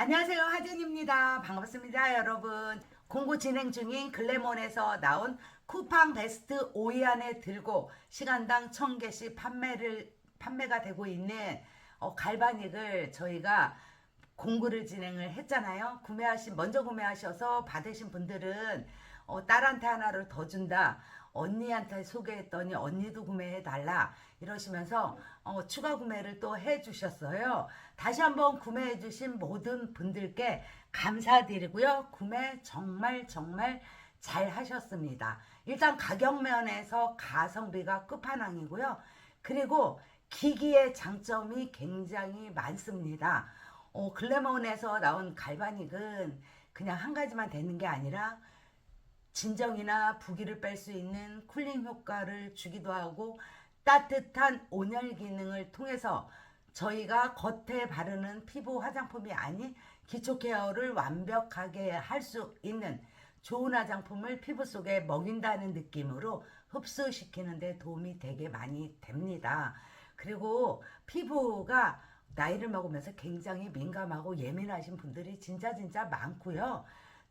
안녕하세요 하진입니다. 반갑습니다 여러분. 공구 진행 중인 글래몬에서 나온 쿠팡 베스트 5위 안에 들고 시간당 1000개씩 판매를 판매가 되고 있는 어, 갈바닉을 저희가 공구를 진행을 했잖아요. 구매하신 먼저 구매하셔서 받으신 분들은 어, 딸한테 하나를 더 준다 언니한테 소개했더니 언니도 구매해 달라 이러시면서 어, 추가 구매를 또 해주셨어요. 다시 한번 구매해 주신 모든 분들께 감사드리고요. 구매 정말 정말 잘 하셨습니다. 일단 가격 면에서 가성비가 끝판왕이고요. 그리고 기기의 장점이 굉장히 많습니다. 어, 글래몬에서 나온 갈바닉은 그냥 한 가지만 되는 게 아니라 진정이나 부기를 뺄 수 있는 쿨링 효과를 주기도 하고 따뜻한 온열 기능을 통해서 저희가 겉에 바르는 피부 화장품이 아닌 기초 케어를 완벽하게 할 수 있는 좋은 화장품을 피부 속에 먹인다는 느낌으로 흡수시키는 데 도움이 되게 많이 됩니다. 그리고 피부가 나이를 먹으면서 굉장히 민감하고 예민하신 분들이 진짜 진짜 많고요.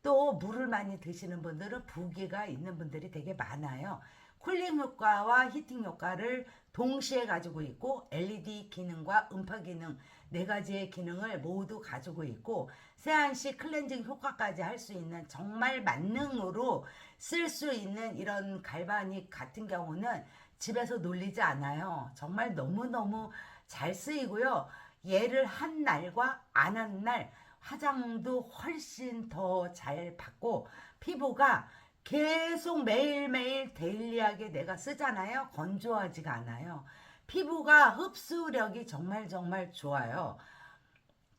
또 물을 많이 드시는 분들은 부기가 있는 분들이 되게 많아요. 쿨링 효과와 히팅 효과를 동시에 가지고 있고 LED 기능과 음파 기능 네 가지의 기능을 모두 가지고 있고 세안 시 클렌징 효과까지 할 수 있는 정말 만능으로 쓸 수 있는 이런 갈바닉 같은 경우는 집에서 놀리지 않아요. 정말 너무너무 잘 쓰이고요. 얘를 한 날과 안 한 날 화장도 훨씬 더 잘 받고 피부가 계속 매일매일 데일리하게 내가 쓰잖아요. 건조하지가 않아요. 피부가 흡수력이 정말 정말 좋아요.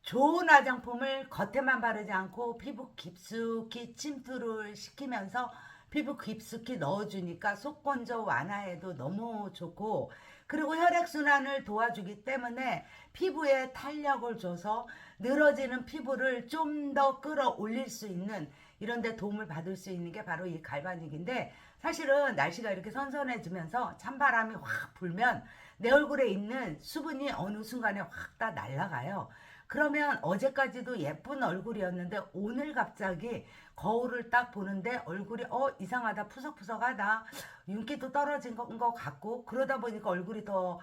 좋은 화장품을 겉에만 바르지 않고 피부 깊숙이 침투를 시키면서 피부 깊숙이 넣어주니까 속건조 완화에도 너무 좋고 그리고 혈액순환을 도와주기 때문에 피부에 탄력을 줘서 늘어지는 피부를 좀 더 끌어올릴 수 있는 이런 데 도움을 받을 수 있는 게 바로 이 갈바닉인데 사실은 날씨가 이렇게 선선해지면서 찬바람이 확 불면 내 얼굴에 있는 수분이 어느 순간에 확 다 날아가요. 그러면 어제까지도 예쁜 얼굴이었는데 오늘 갑자기 거울을 딱 보는데 얼굴이 어 이상하다 푸석푸석하다 윤기도 떨어진 것 같고 그러다 보니까 얼굴이 더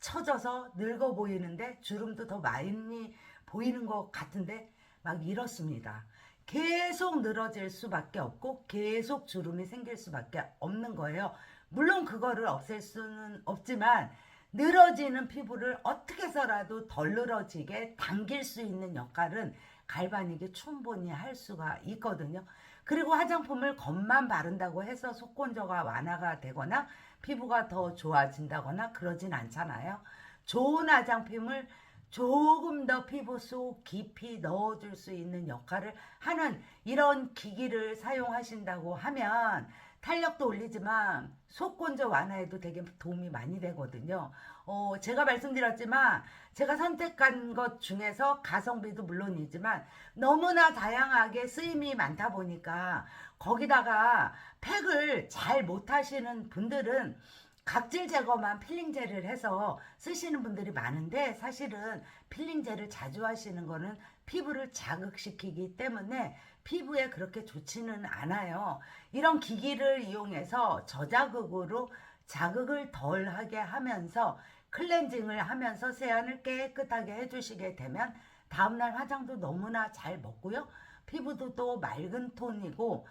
처져서 늙어 보이는데 주름도 더 많이 보이는 것 같은데 막 이렇습니다. 계속 늘어질 수밖에 없고 계속 주름이 생길 수밖에 없는 거예요. 물론 그거를 없앨 수는 없지만 늘어지는 피부를 어떻게 해서라도 덜 늘어지게 당길 수 있는 역할은 갈바닉이 충분히 할 수가 있거든요. 그리고 화장품을 겉만 바른다고 해서 속건조가 완화가 되거나 피부가 더 좋아진다거나 그러진 않잖아요. 좋은 화장품을 조금 더 피부 속 깊이 넣어줄 수 있는 역할을 하는 이런 기기를 사용하신다고 하면 탄력도 올리지만 속건조 완화에도 되게 도움이 많이 되거든요. 어, 제가 말씀드렸지만 제가 선택한 것 중에서 가성비도 물론이지만 너무나 다양하게 쓰임이 많다 보니까 거기다가 팩을 잘 못하시는 분들은 각질 제거만 필링젤을 해서 쓰시는 분들이 많은데 사실은 필링젤을 자주 하시는 거는 피부를 자극시키기 때문에 피부에 그렇게 좋지는 않아요. 이런 기기를 이용해서 저자극으로 자극을 덜 하게 하면서 클렌징을 하면서 세안을 깨끗하게 해주시게 되면 다음날 화장도 너무나 잘 먹고요. 피부도 또 맑은 톤이고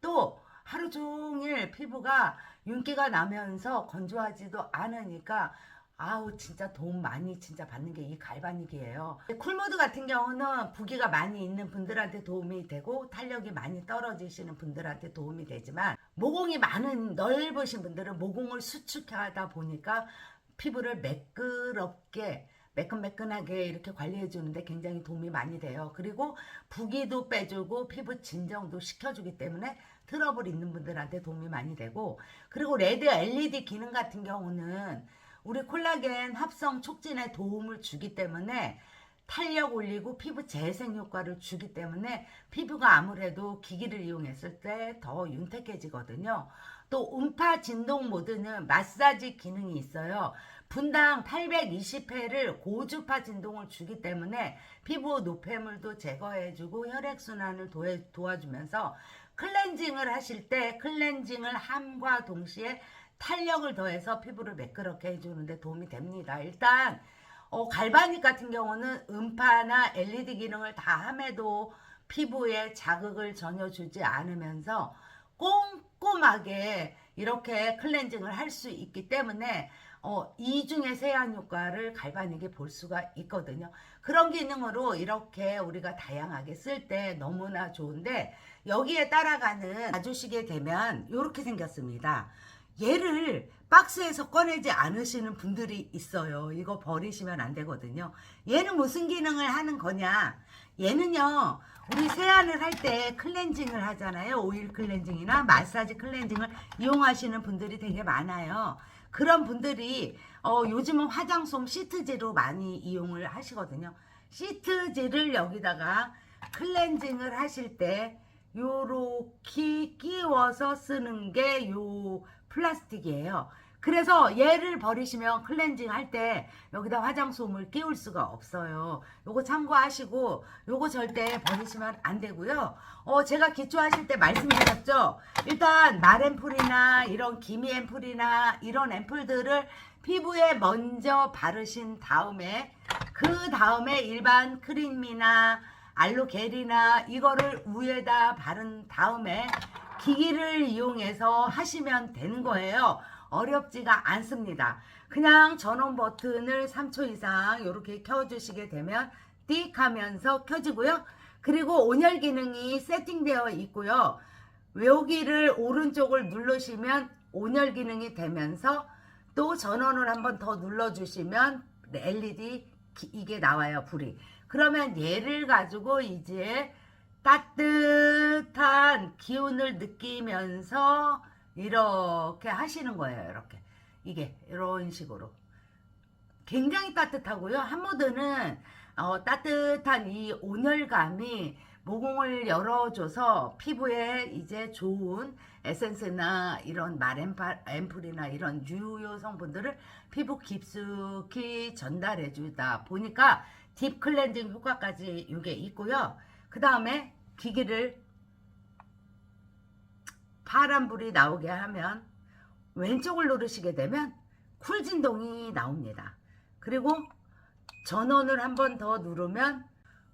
또 하루 종일 피부가 윤기가 나면서 건조하지도 않으니까 아우 진짜 도움 많이 진짜 받는 게 이 갈바닉이에요. 쿨모드 같은 경우는 부기가 많이 있는 분들한테 도움이 되고 탄력이 많이 떨어지시는 분들한테 도움이 되지만 모공이 많은 넓으신 분들은 모공을 수축하다 보니까 피부를 매끄럽게 매끈매끈하게 이렇게 관리해 주는데 굉장히 도움이 많이 돼요. 그리고 부기도 빼주고 피부 진정도 시켜주기 때문에 트러블 있는 분들한테 도움이 많이 되고 그리고 레드 LED 기능 같은 경우는 우리 콜라겐 합성 촉진에 도움을 주기 때문에 탄력 올리고 피부 재생 효과를 주기 때문에 피부가 아무래도 기기를 이용했을 때 더 윤택해지거든요. 또 음파 진동 모드는 마사지 기능이 있어요. 분당 820회를 고주파 진동을 주기 때문에 피부 노폐물도 제거해주고 혈액순환을 도와주면서 클렌징을 하실 때 클렌징을 함과 동시에 탄력을 더해서 피부를 매끄럽게 해주는데 도움이 됩니다. 일단 어, 갈바닉 같은 경우는 음파나 LED 기능을 다 함에도 피부에 자극을 전혀 주지 않으면서 꼼꼼하게 이렇게 클렌징을 할 수 있기 때문에 어, 이중의 세안 효과를 갈바닉이 볼 수가 있거든요. 그런 기능으로 이렇게 우리가 다양하게 쓸 때 너무나 좋은데 여기에 따라가는 봐주시게 되면 이렇게 생겼습니다. 얘를 박스에서 꺼내지 않으시는 분들이 있어요. 이거 버리시면 안 되거든요. 얘는 무슨 기능을 하는 거냐? 얘는요, 우리 세안을 할 때 클렌징을 하잖아요. 오일 클렌징이나 마사지 클렌징을 이용하시는 분들이 되게 많아요. 그런 분들이 어, 요즘은 화장솜 시트지로 많이 이용을 하시거든요. 시트지를 여기다가 클렌징을 하실 때 요렇게 끼워서 쓰는 게 요 플라스틱이에요. 그래서 얘를 버리시면 클렌징 할 때 여기다 화장솜을 끼울 수가 없어요. 요거 참고하시고 요거 절대 버리시면 안 되고요. 어 제가 기초하실 때 말씀드렸죠. 일단 말 앰플이나 이런 기미 앰플이나 이런 앰플들을 피부에 먼저 바르신 다음에 그 다음에 일반 크림이나 알로겔이나 이거를 위에다 바른 다음에 기기를 이용해서 하시면 되는 거예요. 어렵지가 않습니다. 그냥 전원 버튼을 3초 이상 이렇게 켜주시게 되면 띡 하면서 켜지고요. 그리고 온열 기능이 세팅되어 있고요. 여기를 오른쪽을 누르시면 온열 기능이 되면서 또 전원을 한번 더 눌러주시면 LED 기- 이게 나와요 불이. 그러면 얘를 가지고 이제 따뜻한 기운을 느끼면서 이렇게 하시는 거예요. 이렇게 이게 이런 식으로 굉장히 따뜻하고요. 한모드는 어, 따뜻한 이 온열감이 모공을 열어줘서 피부에 이제 좋은 에센스나 이런 말앰플이나 이런 유효 성분들을 피부 깊숙이 전달해 주다 보니까 딥 클렌징 효과까지 이게 있고요. 그 다음에 기기를 파란불이 나오게 하면 왼쪽을 누르시게 되면 쿨 진동이 나옵니다. 그리고 전원을 한 번 더 누르면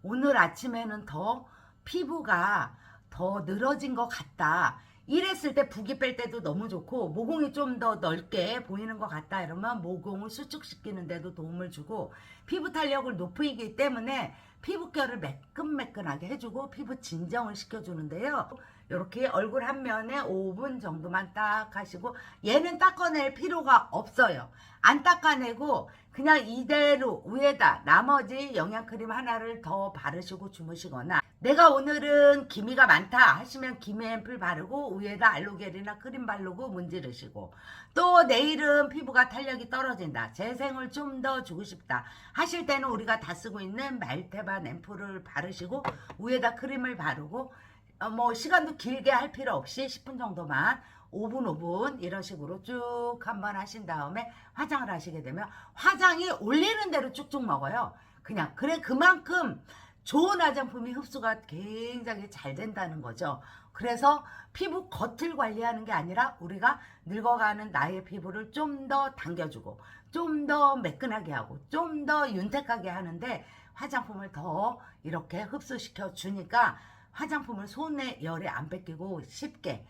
오늘 아침에는 더 피부가 더 늘어진 것 같다. 이랬을 때 붓기 뺄 때도 너무 좋고 모공이 좀 더 넓게 보이는 것 같다 이러면 모공을 수축시키는 데도 도움을 주고 피부 탄력을 높이기 때문에 피부결을 매끈매끈하게 해주고 피부 진정을 시켜주는데요. 이렇게 얼굴 한 면에 5분 정도만 딱 하시고 얘는 닦아낼 필요가 없어요. 안 닦아내고 그냥 이대로 위에다 나머지 영양크림 하나를 더 바르시고 주무시거나 내가 오늘은 기미가 많다 하시면 기미 앰플 바르고 위에다 알로겔이나 크림 바르고 문지르시고 또 내일은 피부가 탄력이 떨어진다 재생을 좀 더 주고 싶다 하실 때는 우리가 다 쓰고 있는 말테반 앰플을 바르시고 위에다 크림을 바르고 어, 뭐 시간도 길게 할 필요 없이 10분 정도만 5분 5분 이런 식으로 쭉 한번 하신 다음에 화장을 하시게 되면 화장이 올리는 대로 쭉쭉 먹어요. 그냥 그래 그만큼 좋은 화장품이 흡수가 굉장히 잘 된다는 거죠. 그래서 피부 겉을 관리하는 게 아니라 우리가 늙어가는 나의 피부를 좀 더 당겨주고 좀 더 매끈하게 하고 좀 더 윤택하게 하는데 화장품을 더 이렇게 흡수시켜 주니까 화장품을 손에 열에 안 뺏기고 쉽게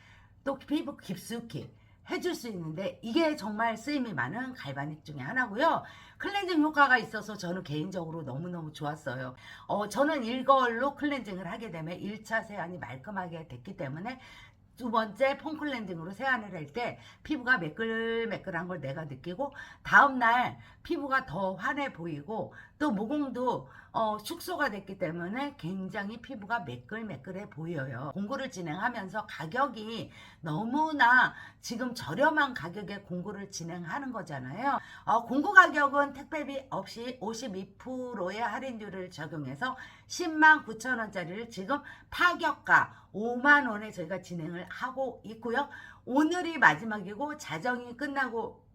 또 피부 깊숙이 해줄 수 있는데 이게 정말 쓰임이 많은 갈바닉 중에 하나고요. 클렌징 효과가 있어서 저는 개인적으로 너무너무 좋았어요. 어, 저는 이걸로 클렌징을 하게 되면 1차 세안이 말끔하게 됐기 때문에 두 번째 폼 클렌징으로 세안을 할 때 피부가 매끌매끌한 걸 내가 느끼고 다음날 피부가 더 환해 보이고 또 모공도 어, 축소가 됐기 때문에 굉장히 피부가 매끌매끌해 보여요. 공구를 진행하면서 가격이 너무나 지금 저렴한 가격에 공구를 진행하는 거잖아요. 어, 공구 가격은 택배비 없이 52%의 할인율을 적용해서 10만 9천 원짜리를 지금 파격가 5만 원에 저희가 진행을 하고 있고요. 오늘이 마지막이고 자정이 끝나고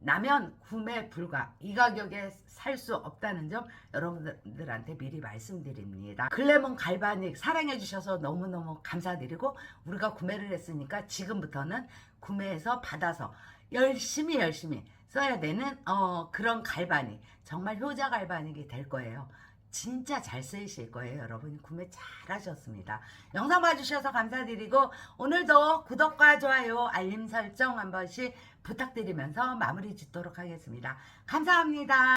나면 구매 불가. 이 가격에 살 수 없다는 점 여러분들한테 미리 말씀드립니다. 글래몬 갈바닉 사랑해 주셔서 너무너무 감사드리고 우리가 구매를 했으니까 지금부터는 구매해서 받아서 열심히 열심히 써야 되는 어, 그런 갈바닉. 정말 효자 갈바닉이 될 거예요 진짜 잘 쓰이실 거예요 여러분. 구매 잘 하셨습니다. 영상 봐주셔서 감사드리고 오늘도 구독과 좋아요 알림 설정 한 번씩 부탁드리면서 마무리 짓도록 하겠습니다. 감사합니다